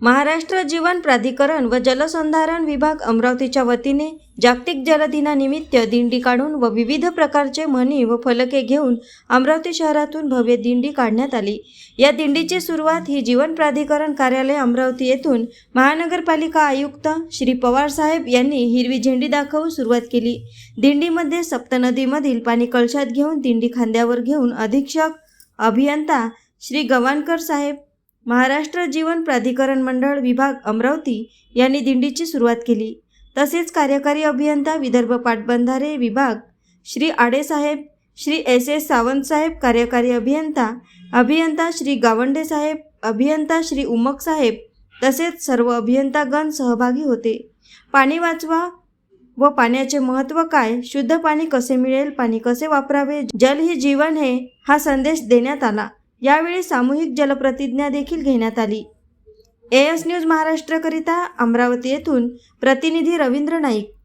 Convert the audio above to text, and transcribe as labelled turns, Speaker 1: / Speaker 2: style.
Speaker 1: महाराष्ट्र जीवन प्राधिकरण व जलसंधारण विभाग अमरावतीच्या वतीने जागतिक जलदिनानिमित्त दिंडी काढून व विविध प्रकारचे म्हणी व फलके घेऊन अमरावती शहरातून भव्य दिंडी काढण्यात आली. या दिंडीची सुरुवात ही जीवन प्राधिकरण कार्यालय अमरावती येथून महानगरपालिका आयुक्त श्री पवार साहेब यांनी हिरवी झेंडी दाखवून सुरुवात केली. दिंडीमध्ये सप्तनदीमधील पाणी कळशात घेऊन दिंडी खांद्यावर घेऊन अधीक्षक अभियंता श्री गवाणकर साहेब महाराष्ट्र जीवन प्राधिकरण मंडळ विभाग अमरावती यांनी दिंडीची सुरुवात केली. तसेच कार्यकारी अभियंता विदर्भ पाटबंधारे विभाग श्री आडेसाहेब श्री एस एस सावंत साहेब कार्यकारी अभियंता अभियंता श्री गावंडे साहेब अभियंता श्री उमक साहेब तसेच सर्व अभियंतागण सहभागी होते. पाणी वाचवा व पाण्याचे महत्त्व काय? शुद्ध पाणी कसे मिळेल? पाणी कसे वापरावे? जल ही जीवन हे हा संदेश देण्यात आला. यावेळी सामूहिक जलप्रतिज्ञा देखील घेण्यात आली. ए एस न्यूज महाराष्ट्रकरिता अमरावती येथून प्रतिनिधी रवींद्र नाईक.